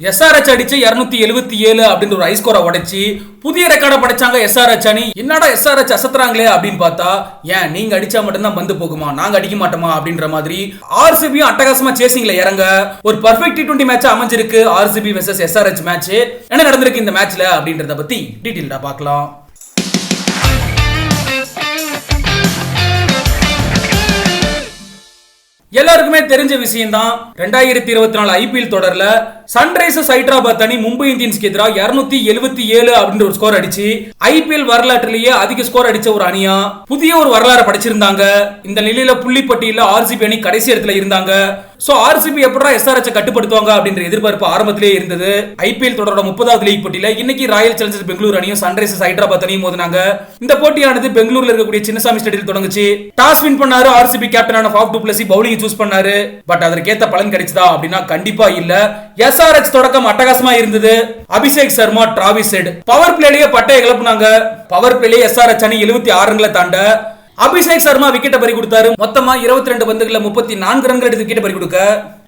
SRH அடிச்சு இருநூத்தி எழுபத்தி ஏழு அப்படின்ற ஒரு ஐஸ்கோரை உடைச்சி புதிய ரெக்கார்டை படைச்சாங்க எஸ்ஆர்ஹெச் அணி. என்னடா எஸ்ஆர்ஹெச் அசத்துறாங்களே அப்படின்னு பார்த்தா ஏன் நீங்க அடிச்சா மட்டும்தான் வந்து போகுமா? நாங்க அடிக்க மாட்டோமா? அப்படின்ற மாதிரி ஆர்சிபியும் அட்டகாசமா சேசிங்ல இறங்க ஒரு பர்ஃபெக்ட் டி டுவெண்ட்டி மேட்ச் அமைஞ்சிருக்கு. ஆர்சிபி வெர்சஸ் எஸ்ஆர்ஹெச் மேட்ச் என்ன நடந்திருக்கு இந்த மேட்ச்ல அப்படின்றத பத்தி டீட்டெயில்டா பார்க்கலாம். எல்லாருக்குமே தெரிஞ்ச விஷயம் தான் ரெண்டாயிரத்தி இருபத்தி நாலு ஐபிஎல் தொடர்ல சன்ரைசர்ஸ் ஹைதராபாத் அணி மும்பை இந்தியன்ஸ்க்கு எதிராக இருநூத்தி எழுபத்தி ஏழு அப்படின்ற ஒரு ஸ்கோர் அடிச்சு ஐபிஎல் வரலாற்றிலேயே அதிக ஸ்கோர் அடிச்ச ஒரு அணியா? புதிய ஒரு வரலாறு படைச்சிருந்தாங்க. இந்த நிலையில புள்ளிப்பட்டியில ஆர்சிபி அணி கடைசி இடத்துல இருந்தாங்க. சோ ஆர்சிபி எப்படா எஸ்ஆர்எச் கட்டுப்படுத்துவாங்க அப்படின்ற எதிர்பார்ப்பு ஆரம்பத்திலே இருந்தது. ஐபிஎல் தொடரோட முப்பதாவது லீக் போட்டியில இன்னைக்கு ராயல் சேலஞ்சர்ஸ் பெங்களூர் அணியும் சன்ரைசர்ஸ் ஹைதராபாத் அணியும் மோதினாங்க. இந்த போட்டியானது பெங்களூர்ல இருக்கக்கூடிய சின்னசாமி ஸ்டேடியில் தொடங்குச்சு. டாஸ் வின் பண்ணாரு ஆர்சிபி கேப்டனான ஃபாஃப் பிளஸி பவுலிங் சூஸ் பண்ணாரு. பட் அதற்கேத்த பலன் கிடைச்சதா அப்படின்னா கண்டிப்பா இல்ல. எஸ்ஆர்எச் தொடக்கம் அட்டகாசமா இருந்தது. Abhishek Sharma Travis Head power பிளேலயே பட்டையை கிளப்புனாங்க. பவர் பிளேலயே எஸ்ஆர்எச் அணி எழுபத்தி ஆறு ரன்களை தாண்ட அபிஷேக் சர்மா விக்கெட்டை பறி கொடுத்தாரு மொத்தமா இருபத்தி ரெண்டு பந்துகளை முப்பத்தி நான்கு ரன்கள் எடுத்து விக்கெட் பறி கொடுக்க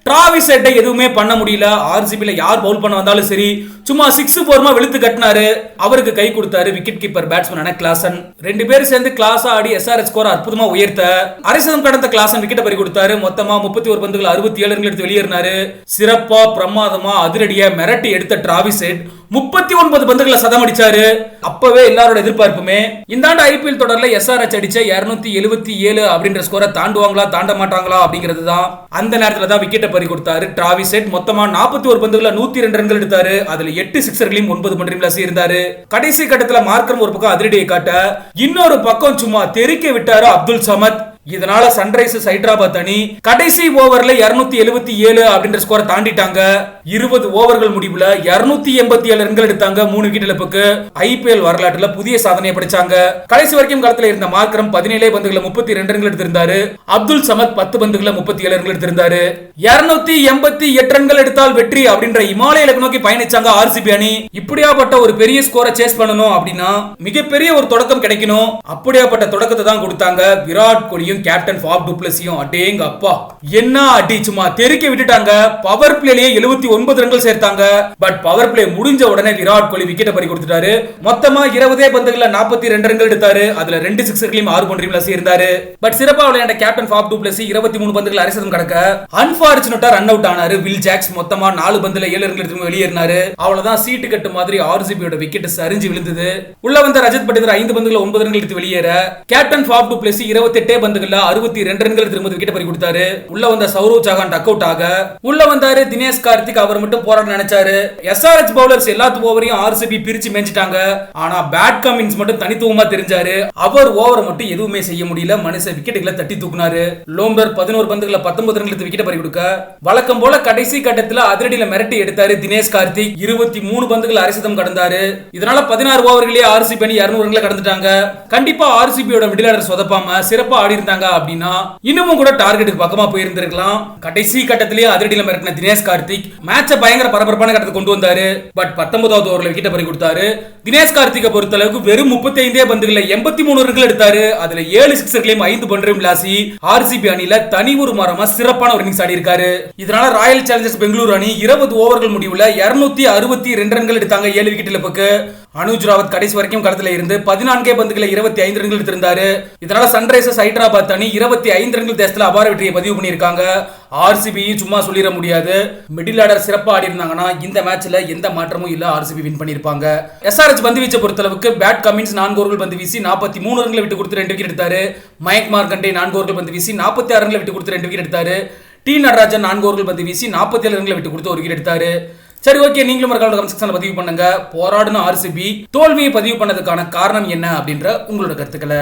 டிராவிஸ் ஹெட்டை எதுவுமே பண்ண முடியல. ஆர்சிபியில் யார் பவுல் பண்ண வந்தாலும் சரி சும்மா சிக்ஸ் போர்மா வெளுத்து கட்டினாரு. அவருக்கு கை கொடுத்தாரு விக்கெட் கீப்பர் பேட்ஸ்மேனான கிளாசன். ரெண்டு பேரும் சேர்ந்து கிளாஸ் ஆடி எஸ்ஆர்எஸ் ஸ்கோர் அற்புதமா உயர்த்த அரசாங்கம் கடந்த கிளாசன் விக்கெட் பறி கொடுத்தாரு. மொத்தமா முப்பத்தி ஒரு பந்துகள் அறுபத்தி ஏழு எடுத்து வெளியேறினாரு. சிறப்பா பிரமாதமா அதிரடியா மிரட்டி எடுத்த டிராவிஸ் ஹெட். முப்பத்தி ஒன்பது பந்துகளை சதம் அடிச்சாரு. அப்பவே எல்லாரோட எதிர்பார்ப்புமே இந்த ஆண்டு ஐபிஎல் தொடர்ல எஸ்ஆர்எச் அடிச்ச இருநூத்தி எழுபத்தி ஏழு அப்படின்ற ஸ்கோரை தாண்டுவாங்களா தாண்ட மாட்டாங்களா அப்படிங்கிறது தான் அந்த நேரத்துல தான் விக்கெட்டை பறி கொடுத்தாரு டிராவிஸ் செட் மொத்தமா நாற்பத்தி ஒரு பந்துகளை நூத்தி ரெண்டு ரன்கள் எடுத்தாரு. அதுல எட்டு சிக்ஸர்களையும் ஒன்பது பன்றியும் இருந்தாரு கடைசி கட்டத்துல மார்க்கர் ஒரு பக்கம் அதிரடியை காட்ட இன்னொரு பக்கம் சும்மா தெறிக்க விட்டாரு அப்துல் சமத். இதனால சன்ரைசர்ஸ் ஹைதராபாத் அணி கடைசி ஓவர்ல 277 எழுபத்தி ஏழு அப்படின்ற ஸ்கோரை தாண்டிட்டாங்க. இருபது ஓவர்கள் முடிவுல 287 எண்பத்தி ஏழு ரன்கள் எடுத்தாங்க மூணு விக்கெட் இழப்புக்கு. ஐபிஎல் வரலாற்றுல புதிய சாதனையை படிச்சாங்க. கடைசி வரைக்கும் காலத்துல இருந்த மார்க்கரம் பதினேழு பந்துகளை முப்பத்தி ரெண்டு ரன்கள் எடுத்திருந்தாரு. அப்துல் சமத் பத்து பந்துகளை முப்பத்தி ஏழு ரன்கள் எடுத்திருந்தாரு. இருநூத்தி எண்பத்தி எட்டு ரன்கள் எடுத்தால் வெற்றி அப்படின்ற இமாலய இலக்கு நோக்கி பயணிச்சாங்க ஆர்சிபி அணி. இப்படியாப்பட்ட ஒரு பெரிய ஸ்கோரை சேஸ் பண்ணணும் அப்படின்னா மிகப்பெரிய ஒரு தொடக்கம் கிடைக்கணும். அப்படியாப்பட்ட தொடக்கத்தை தான் கொடுத்தாங்க. விராட் கோலியும் கேப்டன் ஃபாப் டுப்ளசியும் அடேங்க அப்பா. என்ன அடி சும்மா தெறிக்க விட்டுட்டாங்க. பவர் பிளேலயே எழுபத்தி ஒன்பது ரன்கள் சேர்த்தாங்க. பட் பவர் பிளே முடிஞ்ச உடனே விராட் கோலி விக்கெட்டை பறி கொடுத்துட்டாரு. மொத்தமா இருபதே பந்துகள்ல நாற்பத்தி ரெண்டு ரன்கள் எடுத்தாரு. அதுல ரெண்டு சிக்ஸர்களையும் ஆறு பண்றீங்களா சேர்ந்தாரு. பட் சிறப்பா விளையாண்ட கேப்டன் ஃபாப் டுப்ளசி இருபத்தி மூணு பந்துகள் அரிசதம் கடக்க அன்பார்ச்சுனேட்டா ரன் அவுட் ஆனாரு வில் ஜாக்ஸ் மொத்தமா நாலு பந்துல ஏழு ரன்கள் எடுத்து வெளியேறினாரு. அவ்வளவுதான் சீட்டு கட்டு மாதிரி ஆர்சிபியோட விக்கெட் சரிஞ்சு விழுந்தது. உள்ள வந்த ரஜத் பட்டிதர் ஐந்து பந்துகள் ஒன்பது ரன்கள் எடுத்து வெளியேற. கேப்டன் ஃபாப் டுப்ளசி இருபத்தி எட்டே பந்துகள் பந்துகள்ல அறுபத்தி ரெண்டு ரன்கள் திரும்ப விக்கெட் பறி கொடுத்தாரு. உள்ள வந்த சௌரவ் சௌஹான் டக் அவுட் ஆக உள்ள வந்தாரு தினேஷ் கார்த்திக் அவர் மட்டும் போராட நினைச்சாரு. எஸ்ஆர்எச் பவுலர்ஸ் எல்லாத்து ஓவரையும் ஆர்சிபி பிரிச்சு மேய்ச்சிட்டாங்க. ஆனா பேட் கமின்ஸ் மட்டும் தனித்துவமா தெரிஞ்சாரு. அவர் ஓவர் மட்டும் எதுவுமே செய்ய முடியல. மனுஷன் விக்கெட்டுகளை தட்டி தூக்குனாரு. லோம்பர் பதினோரு பந்துகளை பத்தொன்பது ரன்கள் எடுத்து விக்கெட் பறி கொடுக்க. வழக்கம் போல கடைசி கட்டத்துல அதிரடியில மிரட்டி எடுத்தாரு தினேஷ் கார்த்திக். இருபத்தி மூணு பந்துகள் அரிசதம் கடந்தாரு. இதனால பதினாறு ஓவர்களே ஆர்சிபி அணி இருநூறு ரன்களை கடந்துட்டாங்க. கண்டிப்பா ஆர்சிபியோட ஆர்டர் சொதப்பாம சிறப்பா ஆடி இருந்தாங்க அப்படின்னா இன்னமும் கூட டார்கெட்டுக்கு பக்கமா போயிருந்திருக்கலாம். கடைசி கட்டத்திலேயே அதிரடியில மிரட்டின தினேஷ் கார்த்திக் மேட்ச பயங்கர பரபரப்பான கட்டத்தை கொண்டு வந்தாரு. பட் பத்தொன்பதாவது ஓவரில் விக்கெட்டை பறி கொடுத்தாரு. தினேஷ் கார்த்திகை பொறுத்த அளவுக்கு வெறும் முப்பத்தி ஐந்தே பந்துகள்ல எண்பத்தி மூணு ரன்கள் எடுத்தாரு. அதுல ஏழு சிக்ஸர்களையும் ஐந்து பன்றையும் விளாசி ஆர்சிபி அணியில தனி ஒரு மரமா சிறப்பான ஒரு இன்னிங்ஸ் ஆடி இருக்காரு இதனால ராயல் சேலஞ்சர்ஸ் பெங்களூரு அணி இருபது ஓவர்கள் முடிவுல இருநூத்தி அறுபத்தி ரெண்டு ரன்கள் எடுத்தாங்க ஏழு விக்கெட் இழப்புக்கு அனுஜ் ராவத் கடைசி வரைக்கும் களத்தில் இருந்து பதினான்கே பந்துகளை இருபத்தி ஐந்து ரன்கள் எடுத்திருந்தாரு. இதனால சன்ரைசர்ஸ் ஹைதராபாத் அணி இருபத்தி ஐந்து ரன்கள் தேசத்தில் அபார வெற்றியை பதிவு பண்ணியிருக்காங்க. ஆர்சிபியும் சும்மா சொல்லிட முடியாது. மிடில் ஆர்டர் சிறப்பாக ஆடி இருந்தாங்கன்னா இந்த மேட்ச்ல எந்த மாற்றமும் இல்ல ஆர்சிபி வின் பண்ணியிருப்பாங்க. எஸ்ஆர்எச் பந்து வீச்சை பொறுத்தளவுக்கு பேட் கமின்ஸ் நான்கு ஓவர்கள் பந்து வீசி நாற்பத்தி மூணு ரன்களை விட்டு கொடுத்து ரெண்டு விக்கெட் எடுத்தாரு. மயக் மார்க்கண்டே நான்கு ஓவர்கள் பந்து வீசி நாற்பத்தி ஆறு ரன்களை விட்டு கொடுத்து ரெண்டு விக்கெட் எடுத்தாரு. டி நடராஜன் நான்கு ஓவர்கள் பந்து வீசி நாற்பத்தி ஏழு ரன்களை விட்டு கொடுத்து ஒரு விக்கெட் எடுத்தாரு. சரி ஓகே நீங்களும் மறக்காம கமெண்ட் செக்ஷன்ல பதிவு பண்ணுங்க. போராடின ஆர்சிபி தோல்வியை பதிவு பண்ணதுக்கான காரணம் என்ன அப்படின்ற உங்களோட கருத்துக்களை